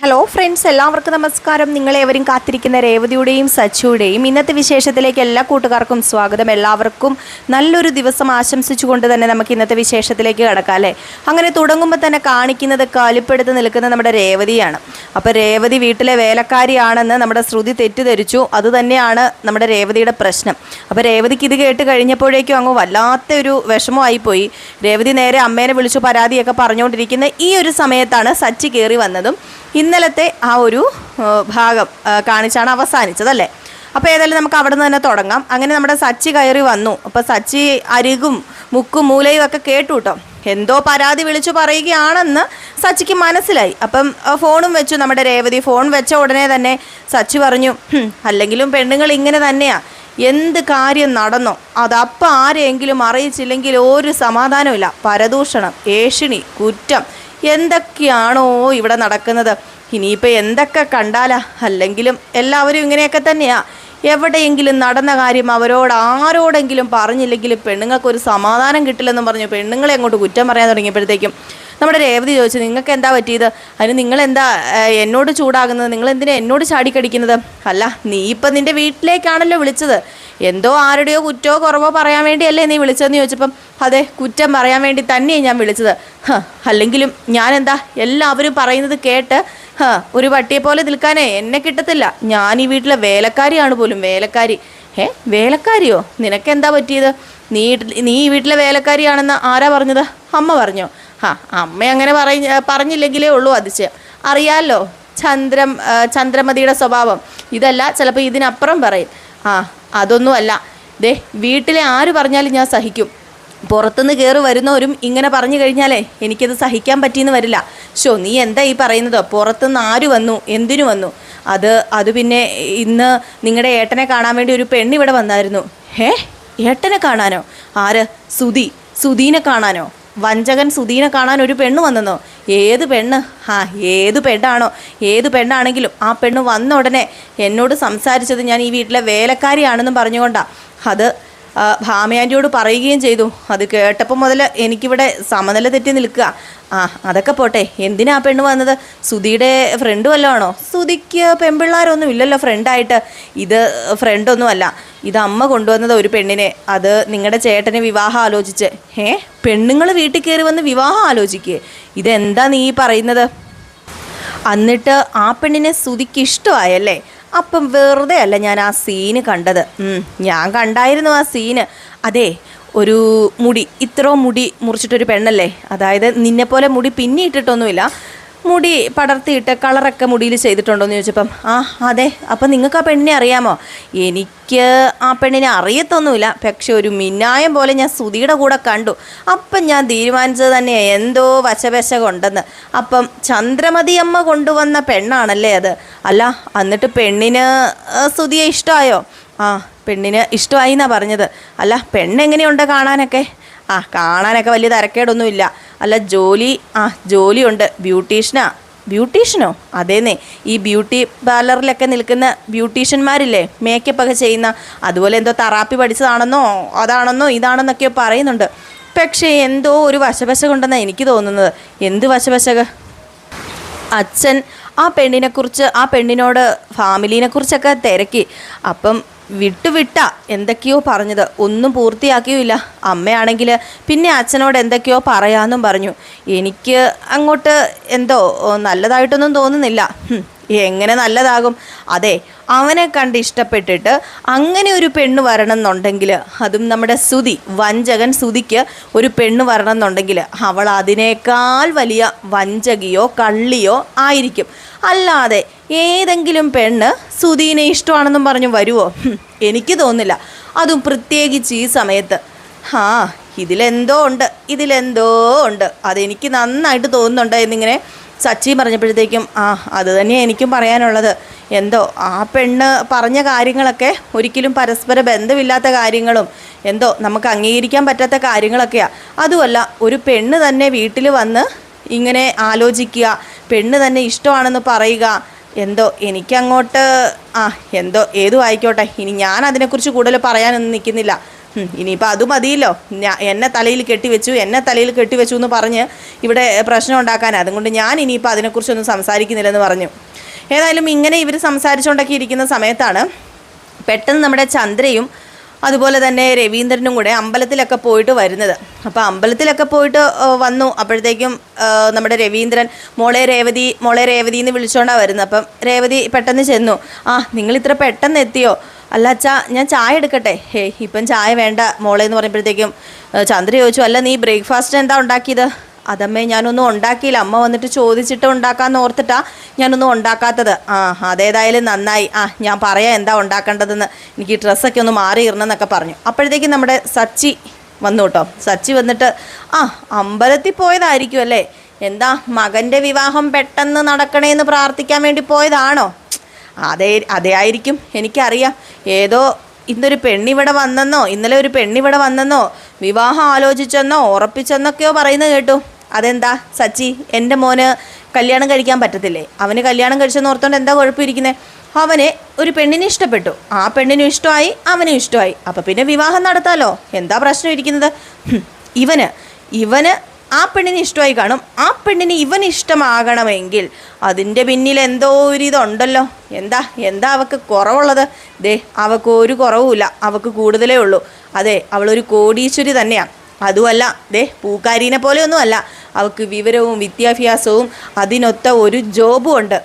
Hello friends എല്ലാവർക്കും നമസ്കാരം. നിങ്ങളേവരും കാത്തിരിക്കുന്ന രേവതിയുടെയും സച്ചുയുടെയും ഇന്നത്തെ വിശേഷത്തിലേക്ക് എല്ലാ കൂട്ടുകാർക്കും സ്വാഗതം. എല്ലാവർക്കും നല്ലൊരു ദിവസം ആശംസിച്ചുകൊണ്ട് തന്നെ നമുക്ക് ഇന്നത്തെ വിശേഷത്തിലേക്ക് കിടക്കാം അല്ലേ? അങ്ങനെ തുടങ്ങുമ്പോൾ തന്നെ കാണിക്കുന്നത് കാലിപ്പെടുത്ത് നിൽക്കുന്ന നമ്മുടെ രേവതിയാണ്. അപ്പോൾ രേവതി വീട്ടിലെ വേലക്കാരിയാണെന്ന് നമ്മുടെ ശ്രുതി തെറ്റിദ്ധരിച്ചു. അതുതന്നെയാണ് നമ്മുടെ രേവതിയുടെ പ്രശ്നം. അപ്പോൾ രേവതിക്ക് ഇത് കേട്ട് കഴിഞ്ഞപ്പോഴേക്കും അങ്ങ് വല്ലാത്തൊരു വിഷമമായിപ്പോയി. രേവതി നേരെ അമ്മേനെ വിളിച്ചു പരാതിയൊക്കെ പറഞ്ഞുകൊണ്ടിരിക്കുന്ന ഈ ഒരു സമയത്താണ് സച്ചി കയറി വന്നതും. ഇന്നലത്തെ ആ ഒരു ഭാഗം കാണിച്ചാണ് അവസാനിച്ചത് അല്ലേ? അപ്പോൾ ഏതായാലും നമുക്ക് അവിടെ നിന്ന് തന്നെ തുടങ്ങാം. അങ്ങനെ നമ്മുടെ സച്ചി കയറി വന്നു. അപ്പോൾ സച്ചി അരികും മുക്കും മൂലയും ഒക്കെ കേട്ടു കേട്ടോ എന്തോ പരാതി വിളിച്ചു പറയുകയാണെന്ന് സച്ചിക്ക് മനസ്സിലായി. അപ്പം ഫോണും വെച്ചു. നമ്മുടെ രേവതി ഫോൺ വെച്ച ഉടനെ തന്നെ സച്ചി പറഞ്ഞു അല്ലെങ്കിലും പെണ്ണുങ്ങൾ ഇങ്ങനെ തന്നെയാ. എന്ത് കാര്യം നടന്നോ? അതപ്പം ആരെങ്കിലും അറിയിച്ചില്ലെങ്കിൽ ഒരു സമാധാനമില്ല പരദൂഷണം ഏഷിണി കുറ്റം എന്തൊക്കെയാണോ ഇവിടെ നടക്കുന്നത്? ഇനിയിപ്പോൾ എന്തൊക്കെ കണ്ടാലാ? അല്ലെങ്കിലും എല്ലാവരും ഇങ്ങനെയൊക്കെ തന്നെയാ. എവിടെയെങ്കിലും നടന്ന കാര്യം അവരോട് ആരോടെങ്കിലും പറഞ്ഞില്ലെങ്കിലും പെണ്ണുങ്ങൾക്ക് ഒരു സമാധാനം കിട്ടില്ലെന്ന് പറഞ്ഞു. പെണ്ണുങ്ങളെ അങ്ങോട്ട് കുറ്റം പറയാൻ തുടങ്ങിയപ്പോഴത്തേക്കും നമ്മുടെ രേവതി ചോദിച്ചു നിങ്ങൾക്ക് എന്താ പറ്റിയത്? അതിന് നിങ്ങൾ എന്താ എന്നോട് ചൂടാകുന്നത്? നിങ്ങൾ എന്തിനാ എന്നോട് ചാടിക്കടിക്കുന്നത് അല്ല നീ ഇപ്പം നിന്റെ വീട്ടിലേക്കാണല്ലോ വിളിച്ചത്. എന്തോ ആരുടെയോ കുറ്റോ കുറവോ പറയാൻ വേണ്ടിയല്ലേ നീ വിളിച്ചതെന്ന് ചോദിച്ചപ്പം അതെ കുറ്റം പറയാൻ വേണ്ടി തന്നെയാണ് ഞാൻ വിളിച്ചത്. ഹ, ഞാൻ എന്താ എല്ലാവരും പറയുന്നത് കേട്ട് ഒരു പട്ടിയെ പോലെ നിൽക്കാനേ എന്നെ കിട്ടത്തില്ല. ഞാൻ ഈ വീട്ടിലെ വേലക്കാരിയാണ് പോലും വേലക്കാരി. ഏ വേലക്കാരിയോ? നിനക്കെന്താ പറ്റിയത്? നീ നീ ഈ വീട്ടിലെ വേലക്കാരിയാണെന്ന് ആരാ പറഞ്ഞത്? അമ്മ പറഞ്ഞോ. ആ അമ്മ അങ്ങനെ പറഞ്ഞ പറഞ്ഞില്ലെങ്കിലേ ഉള്ളൂ അതിശയം അറിയാമല്ലോ ചന്ദ്രം ചന്ദ്രമതിയുടെ സ്വഭാവം. ഇതല്ല ചിലപ്പോൾ ഇതിനപ്പുറം പറയും. ആ അതൊന്നുമല്ല. ദേ വീട്ടിലെ ആര് പറഞ്ഞാലും ഞാൻ സഹിക്കും. പുറത്തുനിന്ന് കയറി വരുന്നവരും ഇങ്ങനെ പറഞ്ഞു കഴിഞ്ഞാലേ എനിക്കത് സഹിക്കാൻ പറ്റിയെന്ന് വരില്ല. ഷോ നീ എന്താ ഈ പറയുന്നത്? പുറത്തുനിന്ന് ആര് വന്നു? എന്തിനു വന്നു? അത് അത് പിന്നെ ഇന്ന് നിങ്ങളുടെ ഏട്ടനെ കാണാൻ വേണ്ടി ഒരു പെണ്ണിവിടെ വന്നായിരുന്നു. ഏ ഏട്ടനെ കാണാനോ? ആര്? സുധി. സുധീനെ കാണാനോ? വഞ്ചകൻ സുധീനെ കാണാൻ ഒരു പെണ്ണ് വന്നെന്നോ? ഏത് പെണ്ണ്? ആ ഏത് പെണ്ണാണോ? ഏത് പെണ്ണാണെങ്കിലും ആ പെണ്ണ് വന്ന ഉടനെ എന്നോട് സംസാരിച്ചത് ഞാൻ ഈ വീട്ടിലെ വേലക്കാരിയാണെന്നും പറഞ്ഞുകൊണ്ടാണ് അത് ആ, ഭാമയാന്റിയോട് പറയുകയും ചെയ്തു. അത് കേട്ടപ്പോൾ മുതൽ എനിക്കിവിടെ സമനില തെറ്റി നിൽക്കുക. ആ അതൊക്കെ പോട്ടെ. എന്തിനാ പെണ്ണ് വന്നത്? സുധിയുടെ ഫ്രണ്ട് വല്ലതാണോ സുധിക്ക് പെൺപിള്ളാരൊന്നും ഇല്ലല്ലോ ഫ്രണ്ടായിട്ട് ഇത് ഫ്രണ്ടൊന്നും അല്ല. ഇത് അമ്മ കൊണ്ടുവന്നത് ഒരു പെണ്ണിനെ. അത് നിങ്ങളുടെ ചേട്ടന് വിവാഹം ആലോചിച്ച്. ഏ പെണ്ണുങ്ങൾ വീട്ടിൽ കയറി വന്ന് വിവാഹം ആലോചിക്കേ? ഇതെന്താ നീ പറയുന്നത്? എന്നിട്ട് ആ പെണ്ണിനെ സുതിക്ക് ഇഷ്ടമായല്ലേ? അപ്പം വെറുതെ അല്ല ഞാൻ ആ സീന് കണ്ടത്. ഞാൻ കണ്ടായിരുന്നു ആ സീന് അതെ ഒരു മുടി ഇത്രയും മുടി മുറിച്ചിട്ടൊരു പെണ്ണല്ലേ? അതായത് നിന്നെപ്പോലെ മുടി പിന്നിയിട്ടിട്ടൊന്നുമില്ല. മുടി പടർത്തിയിട്ട് കളറൊക്കെ മുടിയിൽ ചെയ്തിട്ടുണ്ടോ എന്ന് ചോദിച്ചപ്പം ആ അതെ അപ്പം നിങ്ങൾക്ക് ആ പെണ്ണിനെ അറിയാമോ? എനിക്ക് ആ പെണ്ണിനെ അറിയത്തൊന്നുമില്ല. പക്ഷെ ഒരു മിന്നായം പോലെ ഞാൻ സുധിയുടെ കൂടെ കണ്ടു. അപ്പം ഞാൻ തീരുമാനിച്ചത് തന്നെ എന്തോ വശവശ കൊണ്ടെന്ന് അപ്പം ചന്ദ്രമതി അമ്മ കൊണ്ടുവന്ന പെണ്ണാണല്ലേ അത്? അല്ല എന്നിട്ട് പെണ്ണിന് സുധിയെ ഇഷ്ടമായോ? ആ പെണ്ണിന് ഇഷ്ടമായി എന്നാണ് പറഞ്ഞത്. അല്ല പെണ്ണെങ്ങനെയുണ്ട് കാണാനൊക്കെ? ആ കാണാനൊക്കെ വലിയ തരക്കേടൊന്നുമില്ല. അല്ല ജോലി ആ ജോലിയുണ്ട്. ബ്യൂട്ടീഷ്യനാ. ബ്യൂട്ടീഷ്യനോ? അതേന്നേ. ഈ ബ്യൂട്ടി പാർലറിലൊക്കെ നിൽക്കുന്ന ബ്യൂട്ടീഷ്യന്മാരില്ലേ? മേക്കപ്പ് ഒക്കെ ചെയ്യുന്ന അതുപോലെ എന്തോ തെറാപ്പി പഠിച്ചതാണെന്നോ അതാണെന്നോ ഇതാണെന്നൊക്കെയോ പറയുന്നുണ്ട്. പക്ഷേ എന്തോ ഒരു വശവശ കൊണ്ടെന്നാണ് എനിക്ക് തോന്നുന്നത്. എന്ത് വശവശക അച്ഛൻ ആ പെണ്ണിനെക്കുറിച്ച് ആ പെണ്ണിനോട് ഫാമിലിനെക്കുറിച്ചൊക്കെ തിരക്കി. അപ്പം വിട്ടു വിട്ട എന്തൊക്കെയോ പറഞ്ഞത്. ഒന്നും പൂർത്തിയാക്കിയില്ല അമ്മയാണെങ്കിൽ പിന്നെ അച്ഛനോട് എന്തൊക്കെയോ പറയാമെന്നും പറഞ്ഞു. എനിക്ക് അങ്ങോട്ട് എന്തോ നല്ലതായിട്ടൊന്നും തോന്നുന്നില്ല. എങ്ങനെ നല്ലതാകും? അതെ അവനെ കണ്ട് ഇഷ്ടപ്പെട്ടിട്ട് അങ്ങനെ ഒരു പെണ്ണ് വരണം എന്നുണ്ടെങ്കിൽ അതും നമ്മുടെ സുതി വഞ്ചകൻ സുതിക്ക് ഒരു പെണ്ണ് വരണം എന്നുണ്ടെങ്കിൽ അവൾ അതിനേക്കാൾ വലിയ വഞ്ചകിയോ കള്ളിയോ ആയിരിക്കും. അല്ലാതെ ഏതെങ്കിലും പെണ്ണ് സുധീനെ ഇഷ്ടമാണെന്നും പറഞ്ഞു വരുമോ എനിക്ക് തോന്നില്ല. അതും പ്രത്യേകിച്ച് ഈ സമയത്ത്. ആ ഇതിലെന്തോ ഉണ്ട് ഇതിലെന്തോ ഉണ്ട്. അതെനിക്ക് നന്നായിട്ട് തോന്നുന്നുണ്ട് എന്നിങ്ങനെ സച്ചി പറഞ്ഞപ്പോഴത്തേക്കും ആ അത് തന്നെയാണ് എനിക്കും പറയാനുള്ളത്. എന്തോ ആ പെണ്ണ് പറഞ്ഞ കാര്യങ്ങളൊക്കെ ഒരിക്കലും പരസ്പര ബന്ധമില്ലാത്ത കാര്യങ്ങളും എന്തോ നമുക്ക് അംഗീകരിക്കാൻ പറ്റാത്ത കാര്യങ്ങളൊക്കെയാണ് അതുമല്ല ഒരു പെണ്ണ് തന്നെ വീട്ടിൽ വന്ന് ഇങ്ങനെ ആലോചിക്കുക പെണ്ണ് തന്നെ ഇഷ്ടമാണെന്ന് പറയുക എന്തോ എനിക്കങ്ങോട്ട് ആ എന്തോ ഏതും ആയിക്കോട്ടെ. ഇനി ഞാൻ അതിനെക്കുറിച്ച് കൂടുതൽ പറയാനൊന്നും നിൽക്കുന്നില്ല. ഇനിയിപ്പോൾ അത് മതിയല്ലോ. എന്നെ തലയിൽ കെട്ടിവെച്ചു എന്നെ തലയിൽ കെട്ടിവെച്ചു എന്ന് പറഞ്ഞ് ഇവിടെ പ്രശ്നം ഉണ്ടാക്കാൻ. അതുകൊണ്ട് ഞാൻ ഇനിയിപ്പോൾ അതിനെക്കുറിച്ചൊന്നും സംസാരിക്കുന്നില്ലെന്ന് പറഞ്ഞു. ഏതായാലും ഇങ്ങനെ ഇവർ സംസാരിച്ചുകൊണ്ടൊക്കെ ഇരിക്കുന്ന സമയത്താണ് പെട്ടെന്ന് നമ്മുടെ ചന്ദ്രയും അതുപോലെ തന്നെ രവീന്ദ്രനും കൂടെ അമ്പലത്തിലൊക്കെ പോയിട്ട് വരുന്നത്. അപ്പോൾ അമ്പലത്തിലൊക്കെ പോയിട്ട് വന്നു. അപ്പോഴത്തേക്കും നമ്മുടെ രവീന്ദ്രൻ മോളെ രേവതി മോളെ രേവതി എന്ന് വിളിച്ചുകൊണ്ടാണ് വരുന്നത്. അപ്പം രേവതി പെട്ടെന്ന് ചെന്നു. ആ നിങ്ങൾ ഇത്ര പെട്ടെന്ന് എത്തിയോ? അല്ല അച്ഛാ ഞാൻ ചായ എടുക്കട്ടെ. ഹേ ഇപ്പം ചായ വേണ്ട മോളെ എന്ന് പറയുമ്പോഴത്തേക്കും ചന്ദ്ര ചോദിച്ചു അല്ല നീ ബ്രേക്ക്ഫാസ്റ്റ് എന്താ ഉണ്ടാക്കിയത്? അതമ്മേ ഞാനൊന്നും ഉണ്ടാക്കിയില്ല. അമ്മ വന്നിട്ട് ചോദിച്ചിട്ട് ഉണ്ടാക്കാന്ന് ഓർത്തിട്ടാ ഞാനൊന്നും ഉണ്ടാക്കാത്തത്. ആ അതേതായാലും നന്നായി. ആ ഞാൻ പറയാം എന്താ ഉണ്ടാക്കേണ്ടതെന്ന്. എനിക്ക് ഡ്രസ്സൊക്കെ ഒന്ന് മാറി പറഞ്ഞു. അപ്പോഴത്തേക്കും നമ്മുടെ സച്ചി വന്നു കേട്ടോ. സച്ചി വന്നിട്ട് ആ അമ്പലത്തിൽ പോയതായിരിക്കും അല്ലേ? എന്താ മകന്റെ വിവാഹം പെട്ടെന്ന് നടക്കണേന്ന് പ്രാർത്ഥിക്കാൻ വേണ്ടി പോയതാണോ? അതേ അതേ ആയിരിക്കും. എനിക്കറിയാം. ഏതോ ഇന്നൊരു പെണ്ണിവിടെ വന്നെന്നോ ഇന്നലെ ഒരു പെണ്ണിവിടെ വന്നെന്നോ വിവാഹം ആലോചിച്ചെന്നോ ഉറപ്പിച്ചെന്നൊക്കെയോ പറയുന്നത് കേട്ടു. അതെന്താ? സച്ചി എന്റെ മോന് കല്യാണം കഴിക്കാൻ പറ്റത്തില്ലേ? അവന് കല്യാണം കഴിച്ചെന്ന് ഓർത്തോണ്ട് എന്താ കുഴപ്പമിരിക്കുന്നത് അവനെ ഒരു പെണ്ണിനെ ഇഷ്ടപ്പെട്ടു. ആ പെണ്ണിനും ഇഷ്ടമായി അവനും ഇഷ്ടമായി. അപ്പം പിന്നെ വിവാഹം നടത്താലോ? എന്താ പ്രശ്നം ഇരിക്കുന്നത്? ഇവന് ഇവന് ആ പെണ്ണിന് ഇഷ്ടമായി കാണും. ആ പെണ്ണിന് ഇവൻ ഇഷ്ടമാകണമെങ്കിൽ അതിന്റെ പിന്നിൽ എന്തോ ഒരു ഇതുണ്ടല്ലോ. എന്താ? എന്താ അവക്ക് കുറവുള്ളത്? ദേ അവക്ക് ഒരു കുറവുമില്ല. അവക്ക് കൂടുതലേ ഉള്ളൂ. അതെ അവളൊരു കോടീശ്വരി തന്നെയാണ് അതുമല്ല ദേ പൂക്കാരീനെ പോലെയൊന്നുമല്ല. അവൾക്ക് വിവരവും വിദ്യാഭ്യാസവും അതിനൊത്ത ഒരു ജോബും ഉണ്ട്.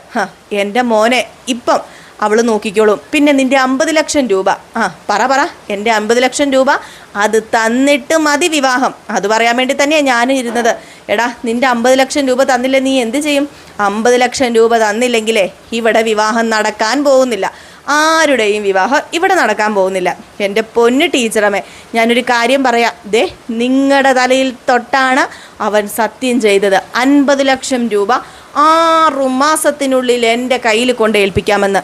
എന്റെ മോനെ ഇപ്പം അവൾ നോക്കിക്കോളും. പിന്നെ നിന്റെ അമ്പത് ലക്ഷം രൂപ. ആ പറ പറ. എന്റെ അമ്പത് ലക്ഷം രൂപ അത് തന്നിട്ട് മതി വിവാഹം. അത് പറയാൻ വേണ്ടി തന്നെയാണ് ഞാനും ഇരുന്നത്. എടാ നിന്റെ അമ്പത് ലക്ഷം രൂപ തന്നില്ല നീ എന്ത് ചെയ്യും? അമ്പത് ലക്ഷം രൂപ തന്നില്ലെങ്കിലേ ഇവിടെ വിവാഹം നടക്കാൻ പോകുന്നില്ല. ആരുടെയും വിവാഹം ഇവിടെ നടക്കാൻ പോകുന്നില്ല. എന്റെ പൊന്ന് ടീച്ചറമ്മേ ഞാനൊരു കാര്യം പറയാം. ദേ നിങ്ങളുടെ തലയിൽ തൊട്ടാണ് അവൻ സത്യം ചെയ്തത്. അൻപത് ലക്ഷം രൂപ ആറു മാസത്തിനുള്ളിൽ എന്റെ കയ്യിൽ കൊണ്ട് ഏൽപ്പിക്കാമെന്ന്.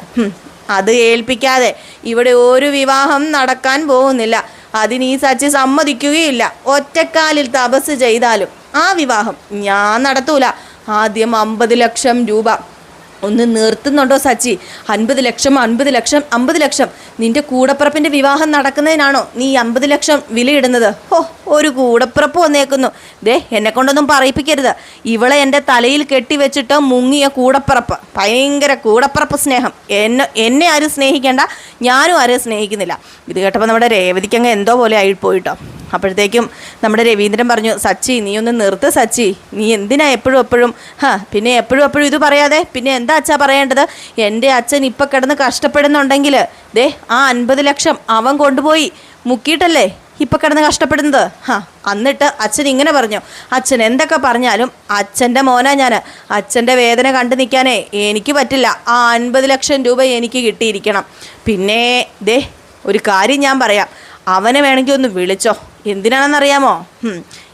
അത് ഏൽപ്പിക്കാതെ ഇവിടെ ഒരു വിവാഹം നടക്കാൻ പോകുന്നില്ല. അതിന് ഈ സച്ചി സമ്മതിക്കുകയില്ല. ഒറ്റക്കാലിൽ തപസ് ചെയ്താലും ആ വിവാഹം ഞാൻ നടത്തൂല. ആദ്യം അമ്പത് ലക്ഷം രൂപ ഒന്ന് നിർത്തുന്നുണ്ടോ സച്ചി? അൻപത് ലക്ഷം അൻപത് ലക്ഷം അമ്പത് ലക്ഷം. നിന്റെ കൂടപ്പിറപ്പിന്റെ വിവാഹം നടക്കുന്നതിനാണോ നീ അമ്പത് ലക്ഷം വിലയിടുന്നത്? ഓ ഒരു കൂടപ്പിറപ്പ് വന്നേക്കുന്നു. ദേ എന്നെ കൊണ്ടൊന്നും പറയിപ്പിക്കരുത്. ഇവളെ എന്റെ തലയിൽ കെട്ടിവെച്ചിട്ട് മുങ്ങിയ കൂടപ്പിറപ്പ്. ഭയങ്കര കൂടപ്പിറപ്പ് സ്നേഹം. എന്നെ എന്നെ ആരും സ്നേഹിക്കേണ്ട. ഞാനും ആരും സ്നേഹിക്കുന്നില്ല. ഇത് കേട്ടപ്പോൾ നമ്മുടെ രേവതിക്കങ്ങ് എന്തോ പോലെ ആയി പോയിട്ടോ അപ്പോഴത്തേക്കും നമ്മുടെ രവീന്ദ്രൻ പറഞ്ഞു സച്ചി നീ ഒന്ന് നിർത്ത് സച്ചി. നീ എന്തിനാ എപ്പോഴും എപ്പോഴും ഹാ പിന്നെ എപ്പോഴും എപ്പോഴും ഇത് പറയാതെ? പിന്നെ എന്താ അച്ഛാ പറയേണ്ടത്? എന്റെ അച്ഛൻ ഇപ്പം കിടന്ന് കഷ്ടപ്പെടുന്നുണ്ടെങ്കിൽ ദേ ആ അൻപത് ലക്ഷം അവൻ കൊണ്ടുപോയി മുക്കിയിട്ടല്ലേ ഇപ്പം കിടന്ന് കഷ്ടപ്പെടുന്നത്? ഹാ എന്നിട്ട് അച്ഛൻ ഇങ്ങനെ പറഞ്ഞു. അച്ഛൻ എന്തൊക്കെ പറഞ്ഞാലും അച്ഛന്റെ മോനാ ഞാൻ അച്ഛന്റെ വേദന കണ്ടു നിൽക്കാനേ എനിക്ക് പറ്റില്ല. ആ അൻപത് ലക്ഷം രൂപ എനിക്ക് കിട്ടിയിരിക്കണം. പിന്നെ ദേ ഒരു കാര്യം ഞാൻ പറയാം. അവനെ വേണമെങ്കിൽ ഒന്ന് വിളിച്ചോ. എന്തിനാണെന്നറിയാമോ?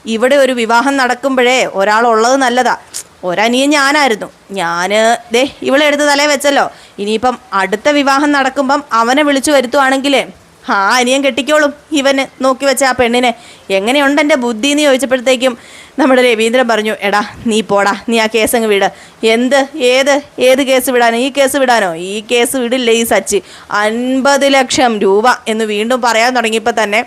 ഇവിടെ ഒരു വിവാഹം നടക്കുമ്പോഴേ ഒരാൾ ഒരാളുള്ളത് നല്ലതാ. ഒരനിയൻ ഞാനായിരുന്നു. ഞാൻ ദേ ഇവളെ എടുത്ത് തലേ വെച്ചല്ലോ. ഇനിയിപ്പം അടുത്ത വിവാഹം നടക്കുമ്പം അവനെ വിളിച്ചു വരുത്തുവാണെങ്കിലേ ആ അനിയൻ കെട്ടിക്കോളും ഇവന് നോക്കി വെച്ച ആ പെണ്ണിനെ. എങ്ങനെയുണ്ട് എന്റെ ബുദ്ധി എന്ന് ചോദിച്ചപ്പോഴത്തേക്കും നമ്മുടെ രവീന്ദ്രൻ പറഞ്ഞു എടാ നീ പോടാ. നീ ആ കേസ് അങ്ങ് വിട്. എന്ത്? ഏത്? ഏത് കേസ് വിടാനോ? ഈ കേസ് വിടാനോ? ഈ കേസ് വിടില്ല ഈ സച്ചി. അൻപത് ലക്ഷം രൂപ എന്ന് വീണ്ടും പറയാൻ തുടങ്ങിയപ്പോൾ തന്നെ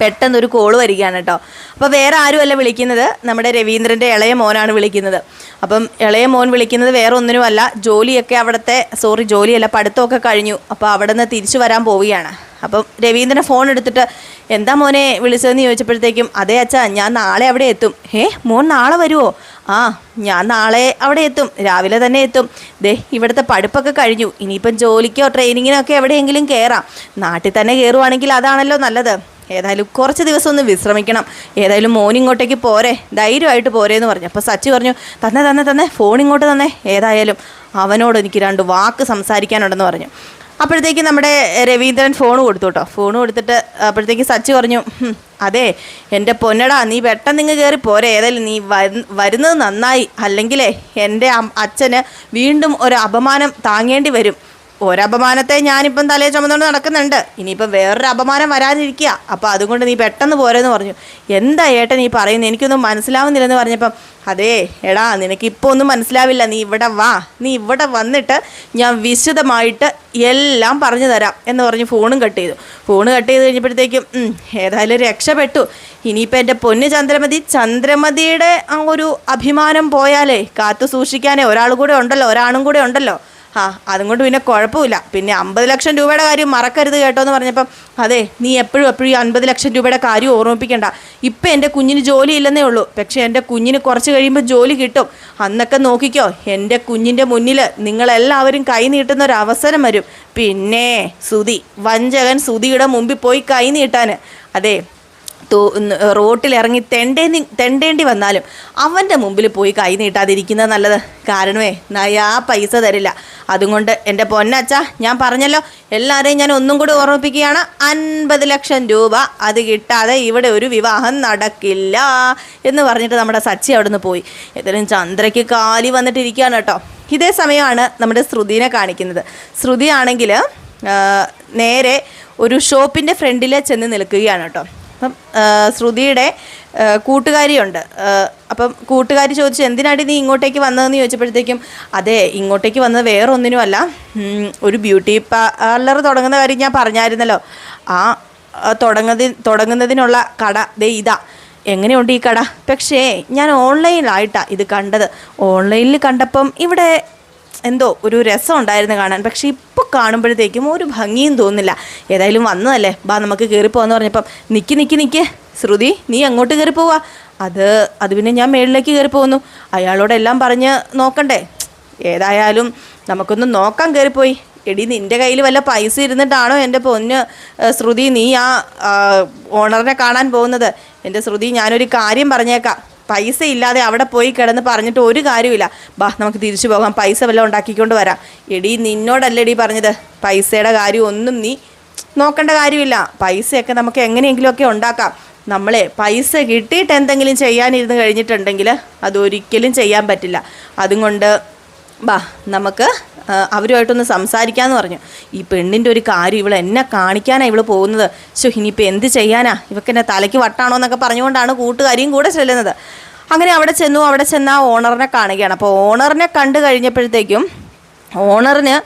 പെട്ടെന്നൊരു കോൾ വരികയാണ് കേട്ടോ. അപ്പോൾ വേറെ ആരുമല്ല വിളിക്കുന്നത്? നമ്മുടെ രവീന്ദ്രന്റെ ഇളയ മോനാണ് വിളിക്കുന്നത്. അപ്പം ഇളയ മോൻ വിളിക്കുന്നത് വേറെ ഒന്നിനുമല്ല ജോലിയൊക്കെ അവിടുത്തെ സോറി ജോലിയല്ല പഠിത്തമൊക്കെ കഴിഞ്ഞു. അപ്പോൾ അവിടെ നിന്ന് തിരിച്ചു വരാൻ പോവുകയാണ്. അപ്പം രവീന്ദ്രൻ ഫോൺ എടുത്തിട്ട് എന്താ മോനെ വിളിച്ചതെന്ന് ചോദിച്ചപ്പോഴത്തേക്കും അതേ അച്ഛാ ഞാൻ നാളെ അവിടെ എത്തും. ഏ മോൻ നാളെ വരുമോ ആ ഞാൻ നാളെ അവിടെ എത്തും. രാവിലെ തന്നെ എത്തും. ദേ ഇവിടുത്തെ പഠിപ്പൊക്കെ കഴിഞ്ഞു. ഇനിയിപ്പം ജോലിക്കോ ട്രെയിനിങ്ങിനോ ഒക്കെ എവിടെയെങ്കിലും കയറാം നാട്ടിൽ തന്നെ കയറുവാണെങ്കിൽ അതാണല്ലോ നല്ലത്. ഏതായാലും കുറച്ച് ദിവസം ഒന്ന് വിശ്രമിക്കണം. ഏതായാലും മോൻ ഇങ്ങോട്ടേക്ക് പോരെ. ധൈര്യമായിട്ട് പോരെ എന്ന് പറഞ്ഞു. അപ്പോൾ സച്ചി പറഞ്ഞു തന്നെ തന്നെ തന്നെ ഫോൺ ഇങ്ങോട്ട് തന്നെ. ഏതായാലും അവനോട് എനിക്ക് രണ്ട് വാക്ക് സംസാരിക്കാനുണ്ടെന്ന് പറഞ്ഞു. അപ്പോഴത്തേക്ക് നമ്മുടെ രവീന്ദ്രൻ ഫോൺ കൊടുത്തു കേട്ടോ. ഫോൺ കൊടുത്തിട്ട് അപ്പോഴത്തേക്ക് സച്ചി പറഞ്ഞു അതെ എന്റെ പൊന്നടാ നീ പെട്ടെന്ന് ഇങ്ങ് കയറി പോരെ. ഏതായാലും നീ വരു- വരുന്നത് നന്നായി. അല്ലെങ്കിലേ എന്റെ അച്ഛന് വീണ്ടും ഒരു അപമാനം താങ്ങേണ്ടി വരും. ഒരപമാനത്തെ ഞാനിപ്പം തലേ ചുമന്നുകൊണ്ട് നടക്കുന്നുണ്ട്. ഇനിയിപ്പം വേറൊരു അപമാനം വരാതിരിക്കുക അപ്പോൾ അതുകൊണ്ട് നീ പെട്ടെന്ന് പോരെന്ന് പറഞ്ഞു. എന്താ ഏട്ടൻ നീ പറയുന്നത് എനിക്കൊന്നും മനസ്സിലാവുന്നില്ലെന്ന് പറഞ്ഞപ്പം അതേ എടാ നിനക്ക് ഇപ്പോൾ ഒന്നും മനസ്സിലാവില്ല. നീ ഇവിടെ വാ. നീ ഇവിടെ വന്നിട്ട് ഞാൻ വിശദമായിട്ട് എല്ലാം പറഞ്ഞു തരാം എന്ന് പറഞ്ഞ് ഫോണും കട്ട് ചെയ്തു. ഫോൺ കട്ട് ചെയ്ത് കഴിഞ്ഞപ്പോഴത്തേക്കും ഏതായാലും രക്ഷപ്പെട്ടു. ഇനിയിപ്പോൾ എന്റെ പൊന്ന് ചന്ദ്രമതി ചന്ദ്രമതിയുടെ ആ ഒരു അഭിമാനം പോയാലേ കാത്തു സൂക്ഷിക്കാനേ ഒരാൾ കൂടെ ഉണ്ടല്ലോ ഒരാണും കൂടെ ഉണ്ടല്ലോ. ആ അതും കൊണ്ട് പിന്നെ കുഴപ്പമില്ല. പിന്നെ അമ്പത് ലക്ഷം രൂപയുടെ കാര്യം മറക്കരുത് കേട്ടോ എന്ന് പറഞ്ഞപ്പം അതെ നീ എപ്പോഴും എപ്പോഴും ഈ അൻപത് ലക്ഷം രൂപയുടെ കാര്യം ഓർമ്മിപ്പിക്കണ്ട. ഇപ്പം എന്റെ കുഞ്ഞിന് ജോലി ഇല്ലെന്നേ ഉള്ളൂ. പക്ഷേ എന്റെ കുഞ്ഞിന് കുറച്ച് കഴിയുമ്പോൾ ജോലി കിട്ടും. അന്നൊക്കെ നോക്കിക്കോ എന്റെ കുഞ്ഞിന്റെ മുന്നിൽ നിങ്ങളെല്ലാവരും കൈ നീട്ടുന്ന ഒരു അവസരം വരും. പിന്നെ സുതി വഞ്ചകൻ സുതിയുടെ മുമ്പിൽ പോയി കൈ നീട്ടാൻ അതെ തോ- ഇറങ്ങി തെണ്ടേന്തി തെണ്ടേണ്ടി വന്നാലും അവന്റെ മുമ്പിൽ പോയി കൈ നീട്ടാതിരിക്കുന്നത് നല്ലത്. കാരണമേ നയാ പൈസ തരില്ല. അതുകൊണ്ട് എന്റെ പൊന്നച്ച ഞാൻ പറഞ്ഞല്ലോ എല്ലാവരെയും ഞാൻ ഒന്നും കൂടി ഓർമ്മിപ്പിക്കുകയാണ്. അൻപത് ലക്ഷം രൂപ അത് കിട്ടാതെ ഇവിടെ ഒരു വിവാഹം നടക്കില്ല എന്ന് പറഞ്ഞിട്ട് നമ്മുടെ സച്ചി അവിടുന്ന് പോയി. ഏതായാലും ചന്ദ്രയ്ക്ക് കാലി വന്നിട്ടിരിക്കുകയാണ് കേട്ടോ. ഇതേ സമയമാണ് നമ്മുടെ ശ്രുതിനെ കാണിക്കുന്നത്. ശ്രുതി ആണെങ്കിൽ നേരെ ഒരു ഷോപ്പിന്റെ ഫ്രണ്ടിൽ ചെന്ന് നിൽക്കുകയാണ് കേട്ടോ. അപ്പം ശ്രുതിയുടെ കൂട്ടുകാരിയുണ്ട്. അപ്പം കൂട്ടുകാരി ചോദിച്ചു എന്തിനാടി നീ ഇങ്ങോട്ടേക്ക് വന്നതെന്ന് ചോദിച്ചപ്പോഴത്തേക്കും അതെ ഇങ്ങോട്ടേക്ക് വന്നത് വേറെ ഒന്നിനുമല്ല ഒരു ബ്യൂട്ടി പാർലർ തുടങ്ങുന്ന കാര്യം ഞാൻ പറഞ്ഞായിരുന്നല്ലോ. ആ തുടങ്ങതി തുടങ്ങുന്നതി തുടങ്ങുന്നതിനുള്ള കട ദേ ഇതാ. എങ്ങനെയുണ്ട് ഈ കട? പക്ഷേ ഞാൻ ഓൺലൈനിലായിട്ടാണ് ഇത് കണ്ടത്. ഓൺലൈനിൽ കണ്ടപ്പം ഇവിടെ എന്തോ ഒരു രസം ഉണ്ടായിരുന്നു കാണാൻ. പക്ഷെ ഇപ്പോൾ കാണുമ്പോഴത്തേക്കും ഒരു ഭംഗിയും തോന്നുന്നില്ല. ഏതായാലും വന്നതല്ലേ? ബാ നമുക്ക് കയറിപ്പോകാന്ന് പറഞ്ഞപ്പം നിൽക്കി നിൽക്കി നിക്ക്. ശ്രുതി നീ അങ്ങോട്ട് കയറി പോവാ അത് അത് പിന്നെ ഞാൻ മേളിലേക്ക് കയറി പോകുന്നു അയാളോടെല്ലാം പറഞ്ഞ് നോക്കണ്ടേ. ഏതായാലും നമുക്കൊന്ന് നോക്കാൻ കയറിപ്പോയി എടി നിന്റെ കയ്യിൽ വല്ല പൈസ ഇരുന്നിട്ടാണോ എന്റെ പൊന്ന് ശ്രുതി നീ ആ, ഓണറിനെ കാണാൻ പോകുന്നത്? എന്റെ ശ്രുതി ഞാനൊരു കാര്യം പറഞ്ഞേക്കാം. പൈസ ഇല്ലാതെ അവിടെ പോയി കിടന്ന് പറഞ്ഞിട്ട് ഒരു കാര്യമില്ല ബാ നമുക്ക് തിരിച്ചു പോകാം. പൈസ വല്ലതും ഉണ്ടാക്കിക്കൊണ്ട് വരാം. എടി നിന്നോടല്ലേടി പറഞ്ഞത്? പൈസയുടെ കാര്യം ഒന്നും നീ നോക്കേണ്ട കാര്യമില്ല. പൈസയൊക്കെ നമുക്ക് എങ്ങനെയെങ്കിലുമൊക്കെ ഉണ്ടാക്കാം. നമ്മളെ പൈസ കിട്ടിയിട്ട് എന്തെങ്കിലും ചെയ്യാനിരുന്ന് കഴിഞ്ഞിട്ടുണ്ടെങ്കിൽ അതൊരിക്കലും ചെയ്യാൻ പറ്റില്ല. അതുകൊണ്ട് ബാ നമുക്ക് അവരുമായിട്ടൊന്ന് സംസാരിക്കാമെന്ന് പറഞ്ഞു. ഈ പെണ്ണിന്റെ ഒരു കാര്യം ഇവൾ എന്നെ കാണിക്കാനാണ് ഇവൾ പോകുന്നത്. ശോ ഇനിയിപ്പോൾ എന്ത് ചെയ്യാനാ? ഇവക്ക് എന്നെ തലയ്ക്ക് വട്ടാണോ എന്നൊക്കെ പറഞ്ഞുകൊണ്ടാണ് കൂട്ടുകാരിയും കൂടെ ചെല്ലുന്നത്. അങ്ങനെ അവിടെ ചെന്നു അവിടെ ചെന്ന് ആ ഓണറിനെ കാണുകയാണ്. അപ്പോൾ ഓണറിനെ കണ്ടു കഴിഞ്ഞപ്പോഴത്തേക്കും ഓണറിന്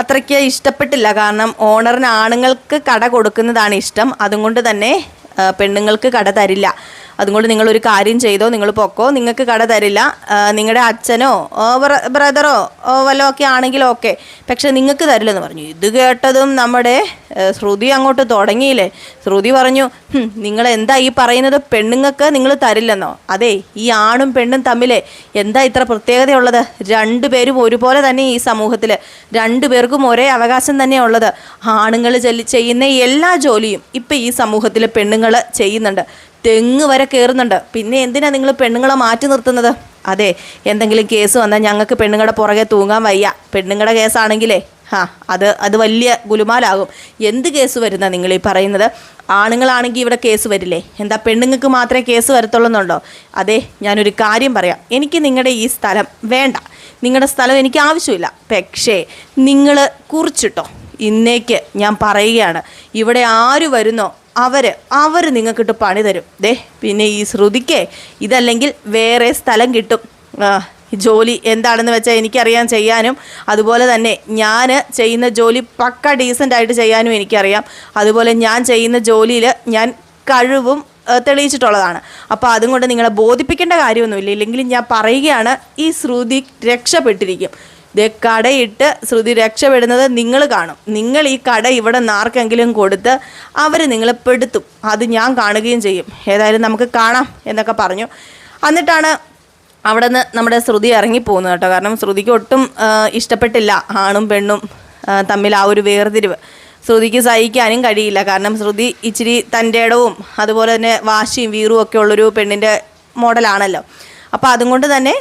അത്രയ്ക്ക് ഇഷ്ടപ്പെട്ടില്ല. കാരണം ഓണറിന് ആണുങ്ങൾക്ക് കട കൊടുക്കുന്നതാണ് ഇഷ്ടം. അതുകൊണ്ട് തന്നെ പെണ്ണുങ്ങൾക്ക് കട തരില്ല. അതുകൊണ്ട് നിങ്ങൾ ഒരു കാര്യം ചെയ്തോ നിങ്ങൾ പൊക്കോ നിങ്ങൾക്ക് കട തരില്ല. നിങ്ങളുടെ അച്ഛനോ ബ്രദറോ വല്ലതും വല്ലോ ഒക്കെ ആണെങ്കിലും ഓക്കെ പക്ഷെ നിങ്ങൾക്ക് തരില്ലെന്ന് പറഞ്ഞു. ഇത് കേട്ടതും നമ്മുടെ ശ്രുതി അങ്ങോട്ട് തുടങ്ങിയില്ലേ? ശ്രുതി പറഞ്ഞു നിങ്ങൾ എന്താ ഈ പറയുന്നത്? പെണ്ണുങ്ങൾക്ക് നിങ്ങൾ തരില്ലെന്നോ? അതെ ഈ ആണും പെണ്ണും തമ്മിലെ എന്താ ഇത്ര പ്രത്യേകതയുള്ളത്? രണ്ടുപേരും ഒരുപോലെ തന്നെ ഈ സമൂഹത്തിൽ രണ്ടുപേർക്കും ഒരേ അവകാശം തന്നെയാണ് ഉള്ളത്. ആണുങ്ങൾ ചെയ്യുന്ന എല്ലാ ജോലിയും ഇപ്പം ഈ സമൂഹത്തിൽ പെണ്ണുങ്ങൾ ചെയ്യുന്നുണ്ട്. തെങ്ങ് വരെ കയറുന്നുണ്ട് പിന്നെ എന്തിനാ നിങ്ങൾ പെണ്ണുങ്ങളെ മാറ്റി നിർത്തുന്നത്? അതെ എന്തെങ്കിലും കേസ് വന്നാൽ ഞങ്ങൾക്ക് പെണ്ണുങ്ങളുടെ പുറകെ തൂങ്ങാൻ വയ്യ. പെണ്ണുങ്ങളുടെ കേസാണെങ്കിലേ. ആ അത് അത് വലിയ ഗുലുമാലാകും. എന്ത് കേസ് വരുന്ന നിങ്ങൾ ഈ പറയുന്നത്? ആണുങ്ങളാണെങ്കിൽ ഇവിടെ കേസ് വരില്ലേ? എന്താ പെണ്ണുങ്ങൾക്ക് മാത്രമേ കേസ് വരത്തുള്ളൂന്നുണ്ടോ? അതെ ഞാനൊരു കാര്യം പറയാം. എനിക്ക് നിങ്ങളുടെ ഈ സ്ഥലം വേണ്ട. നിങ്ങളുടെ സ്ഥലം എനിക്ക് ആവശ്യമില്ല. പക്ഷേ നിങ്ങൾ കുറിച്ചിട്ടോ? ഇന്നേക്ക് ഞാൻ പറയുകയാണ്. ഇവിടെ ആര് വരുന്നോ അവർ അവർ നിങ്ങൾക്കിട്ട് പണി തരും. ദേ പിന്നെ ഈ ശ്രുതിക്ക് ഇതല്ലെങ്കിൽ വേറെ സ്ഥലം കിട്ടും. ജോലി എന്താണെന്ന് വെച്ചാൽ എനിക്കറിയാം ചെയ്യാനും. അതുപോലെ തന്നെ ഞാൻ ചെയ്യുന്ന ജോലി പക്ക ഡീസന്റ് ആയിട്ട് ചെയ്യാനും എനിക്കറിയാം. അതുപോലെ ഞാൻ ചെയ്യുന്ന ജോലിയിൽ ഞാൻ കഴിവും തെളിയിച്ചിട്ടുള്ളതാണ്. അപ്പോൾ അതും കൊണ്ട് നിങ്ങളെ ബോധിപ്പിക്കേണ്ട കാര്യമൊന്നുമില്ല. ഇല്ലെങ്കിൽ ഞാൻ പറയുകയാണ് ഈ ശ്രുതി രക്ഷപ്പെട്ടിരിക്കും. ദേ കടയിട്ട് ശ്രുതി രക്ഷപ്പെടുന്നത് നിങ്ങൾ കാണും. നിങ്ങൾ ഈ കട ഇവിടെ നിന്നാർക്കെങ്കിലും കൊടുത്ത് അവർ നിങ്ങളെ പെടുത്തും. അത് ഞാൻ കാണുകയും ചെയ്യും. ഏതായാലും നമുക്ക് കാണാം എന്നൊക്കെ പറഞ്ഞു. എന്നിട്ടാണ് അവിടെ നിന്ന് നമ്മുടെ ശ്രുതി ഇറങ്ങിപ്പോകുന്നത് കേട്ടോ. കാരണം ശ്രുതിക്ക് ഒട്ടും ഇഷ്ടപ്പെട്ടില്ല ആണും പെണ്ണും തമ്മിൽ ആ ഒരു വേർതിരിവ്. ശ്രുതിക്ക് സഹിക്കാനും കഴിയില്ല. കാരണം ശ്രുതി ഇച്ചിരി തന്റെ ഇടവും അതുപോലെ തന്നെ വാശിയും വീറും ഒക്കെ ഉള്ളൊരു പെണ്ണിന്റെ മോഡലാണല്ലോ. അപ്പോൾ അതും കൊണ്ട് തന്നെ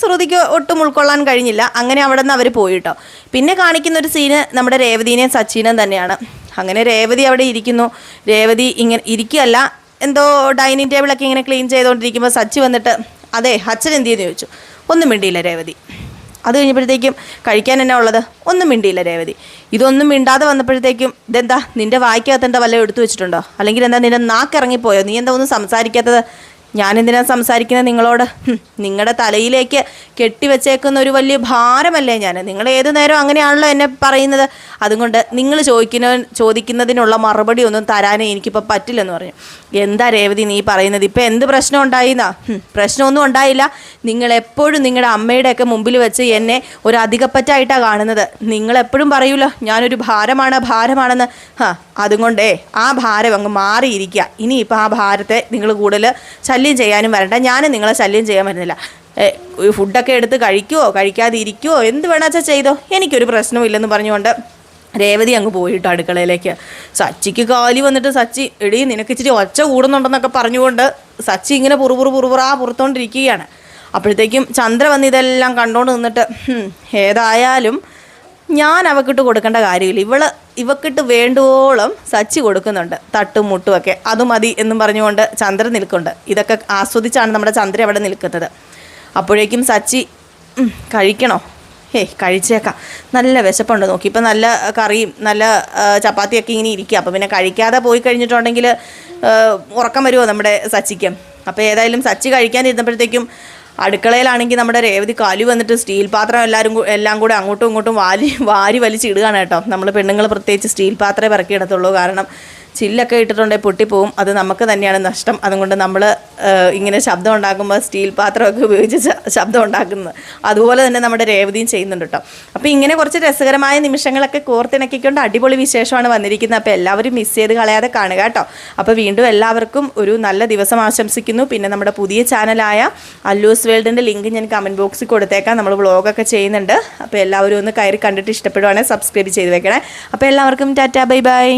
ശ്രുതിക്ക് ഒട്ടും ഉൾക്കൊള്ളാൻ കഴിഞ്ഞില്ല. അങ്ങനെ അവിടെ നിന്ന് അവർ പോയിട്ടോ. പിന്നെ കാണിക്കുന്ന ഒരു സീന് നമ്മുടെ രേവതിനെയും സച്ചിനും തന്നെയാണ്. അങ്ങനെ രേവതി അവിടെ ഇരിക്കുന്നു. രേവതി ഇങ്ങനെ ഇരിക്കുകയല്ല. എന്തോ ഡൈനിങ് ടേബിളൊക്കെ ഇങ്ങനെ ക്ലീൻ ചെയ്തുകൊണ്ടിരിക്കുമ്പോൾ സച്ചി വന്നിട്ട് അതെ അച്ഛൻ എന്ത് ചെയ്യുന്നു? ചോദിച്ചു. ഒന്നും മിണ്ടിയില്ല രേവതി. അത് കഴിഞ്ഞപ്പോഴത്തേക്കും കഴിക്കാൻ എന്നാ ഉള്ളത്? ഒന്നും മിണ്ടിയില്ല രേവതി. ഇതൊന്നും മിണ്ടാതെ വന്നപ്പോഴത്തേക്കും ഇതെന്താ? നിന്റെ വായിക്കകത്ത് എന്താ വല്ലതും എടുത്തു വെച്ചിട്ടുണ്ടോ? അല്ലെങ്കിൽ എന്താ നിന്റെ നാക്കിറങ്ങിപ്പോയോ? നീ എന്താ ഒന്നും സംസാരിക്കാത്തത്? ഞാനെന്തിനാ സംസാരിക്കുന്നത് നിങ്ങളോട്? നിങ്ങളുടെ തലയിലേക്ക് കെട്ടിവെച്ചേക്കുന്ന ഒരു വലിയ ഭാരമല്ലേ ഞാൻ നിങ്ങൾ ഏത് നേരം അങ്ങനെയാണല്ലോ എന്നെ പറയുന്നത്? അതുകൊണ്ട് നിങ്ങൾ ചോദിക്കുന്ന ചോദിക്കുന്നതിനുള്ള മറുപടി ഒന്നും തരാനേ എനിക്കിപ്പോൾ പറ്റില്ലെന്ന് പറഞ്ഞു. എന്താ രേവതി നീ പറയുന്നത്? ഇപ്പം എന്ത് പ്രശ്നം ഉണ്ടായിന്നാ? പ്രശ്നമൊന്നും ഉണ്ടായില്ല. നിങ്ങൾ എപ്പോഴും നിങ്ങളുടെ അമ്മയുടെയൊക്കെ മുമ്പിൽ വെച്ച് എന്നെ ഒരു അധികപ്പറ്റായിട്ടാണ് കാണുന്നത്. നിങ്ങളെപ്പോഴും പറയൂലോ ഞാനൊരു ഭാരമാണ് ഭാരമാണെന്ന്. ഹാ അതുകൊണ്ടേ ആ ഭാരം അങ്ങ് മാറിയിരിക്കുക. ഇനിയിപ്പോൾ ആ ഭാരത്തെ നിങ്ങൾ കൂടുതൽ ചെയ്യാനും വരണ്ട. ഞാനും നിങ്ങളെ ശല്യം ചെയ്യാൻ വരുന്നില്ല. ഫുഡൊക്കെ എടുത്ത് കഴിക്കുവോ? കഴിക്കാതെ ഇരിക്കുവോ എന്ത് വേണമെച്ചാൽ ചെയ്തോ? എനിക്കൊരു പ്രശ്നവും ഇല്ലെന്ന് പറഞ്ഞുകൊണ്ട് രേവതി അങ്ങ് പോയിട്ട് അടുക്കളയിലേക്ക്. സച്ചിക്ക് കാലി വന്നിട്ട് സച്ചി എടി നിനക്ക് ഇച്ചിരി ഒച്ച കൂടുന്നുണ്ടെന്നൊക്കെ പറഞ്ഞുകൊണ്ട് സച്ചി ഇങ്ങനെ പുറുപുറു പുറപുറാ പുറത്തോണ്ടിരിക്കുകയാണ്. അപ്പോഴത്തേക്കും ചന്ദ്ര വന്ന് ഇതെല്ലാം കണ്ടോണ്ട് നിന്നിട്ട് "ഹും, ഏതായാലും ഞാൻ അവക്കിട്ട് കൊടുക്കേണ്ട കാര്യമില്ല. ഇവൾ ഇവക്കിട്ട് വേണ്ടുവോളം സച്ചി കൊടുക്കുന്നുണ്ട്. തട്ടും മുട്ടും ഒക്കെ. അത് മതി എന്നും പറഞ്ഞുകൊണ്ട് ചന്ദ്രൻ നിൽക്കുന്നുണ്ട്. ഇതൊക്കെ ആസ്വദിച്ചാണ് നമ്മുടെ ചന്ദ്ര അവിടെ നിൽക്കുന്നത്. അപ്പോഴേക്കും സച്ചി കഴിക്കണോ? ഏയ് കഴിച്ചേക്കാം. നല്ല വിശപ്പുണ്ട് നോക്കി. ഇപ്പം നല്ല കറിയും നല്ല ചപ്പാത്തിയൊക്കെ ഇങ്ങനെ ഇരിക്കുക. അപ്പോൾ പിന്നെ കഴിക്കാതെ പോയി കഴിഞ്ഞിട്ടുണ്ടെങ്കിൽ ഉറക്കം വരുമോ നമ്മുടെ സച്ചിക്ക്? അപ്പോൾ ഏതായാലും സച്ചി കഴിക്കാനിരുന്നപ്പോഴത്തേക്കും അടുക്കളയിലാണെങ്കിൽ നമ്മുടെ രേവതി കാലു വന്നിട്ട് സ്റ്റീൽ പാത്രം എല്ലാവരും എല്ലാം കൂടെ അങ്ങോട്ടും ഇങ്ങോട്ടും വാരി വാരി വലിച്ചിടുകയാണ് കേട്ടോ. നമ്മൾ പെണ്ണുങ്ങൾ പ്രത്യേകിച്ച് സ്റ്റീൽ പാത്രമേ പിറക്കിയിടത്തുള്ളൂ. കാരണം ചില്ലൊക്കെ ഇട്ടിട്ടുണ്ടെങ്കിൽ പൊട്ടിപ്പോവും. അത് നമുക്ക് തന്നെയാണ് നഷ്ടം. അതുകൊണ്ട് നമ്മൾ ഇങ്ങനെ ശബ്ദം ഉണ്ടാക്കുമ്പോൾ സ്റ്റീൽ പാത്രമൊക്കെ ഉപയോഗിച്ച് ശബ്ദം ഉണ്ടാക്കുന്നത്. അതുപോലെ തന്നെ നമ്മുടെ രേവതിയും ചെയ്യുന്നുണ്ട് കേട്ടോ അപ്പോൾ ഇങ്ങനെ കുറച്ച് രസകരമായ നിമിഷങ്ങളൊക്കെ കോർത്തിണക്കിക്കൊണ്ട് അടിപൊളി വിശേഷമാണ് വന്നിരിക്കുന്നത്. അപ്പോൾ എല്ലാവരും മിസ് ചെയ്ത് കളയാതെ കാണുക കേട്ടോ അപ്പോൾ വീണ്ടും എല്ലാവർക്കും ഒരു നല്ല ദിവസം ആശംസിക്കുന്നു. പിന്നെ നമ്മുടെ പുതിയ ചാനലായ അല്ലൂസ് വേൾഡിന്റെ ലിങ്ക് ഞാൻ കമന്റ് ബോക്സിൽ കൊടുത്തേക്കാം. നമ്മൾ വ്ളോഗൊക്കെ ചെയ്യുന്നുണ്ട്. അപ്പോൾ എല്ലാവരും ഒന്ന് കയറി കണ്ടിട്ട് ഇഷ്ടപ്പെടുവാണെങ്കിൽ സബ്സ്ക്രൈബ് ചെയ്ത് വെക്കണേ. അപ്പോൾ എല്ലാവർക്കും ടാറ്റാ ബൈ ബൈ.